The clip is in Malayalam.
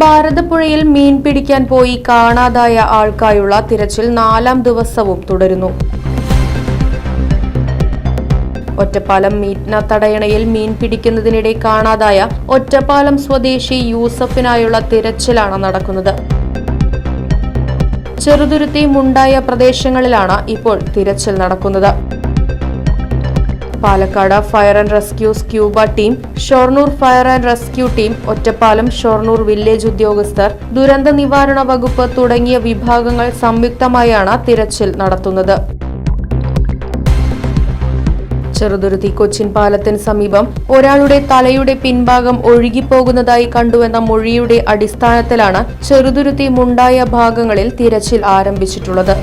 ഭാരതപ്പുഴയിൽ മീൻ പിടിക്കാൻ പോയി കാണാതായ ആൾക്കായുള്ള തിരച്ചിൽ നാലാം ദിവസവും തുടരുന്നു. ഒറ്റപ്പാലം മീറ്റ്ന തടയണയിൽ മീൻ പിടിക്കുന്നതിനിടെ കാണാതായ ഒറ്റപ്പാലം സ്വദേശി യൂസഫിനായുള്ള തിരച്ചിലാണ് നടക്കുന്നത്. ചെറുതുരുത്തി മുണ്ടായ പ്രദേശങ്ങളിലാണ് ഇപ്പോൾ തിരച്ചിൽ നടക്കുന്നത്. Palakkad fire and rescue scuba team Shoranur fire and rescue team Ottapalam Shoranur village ഉദ്യോഗസ്ഥർ ദുരന്ത നിവാരണ വകുപ്പ് തുടങ്ങിയ വിഭാഗങ്ങൾ സംയുക്തമായാണ് തിരച്ചിൽ നടത്തുന്നത്. ചെറുതുരുത്തി കൊച്ചിൻ പാലത്തിന് സമീപം ഒരാളുടെ തലയുടെ പിൻഭാഗം ഒഴുകിപ്പോകുന്നതായി കണ്ടുവെന്ന മൊഴിയുടെ അടിസ്ഥാനത്തിലാണ് ചെറുതുരുത്തി മുണ്ടായ ഭാഗങ്ങളിൽ തിരച്ചിൽ ആരംഭിച്ചിട്ടുള്ളത്.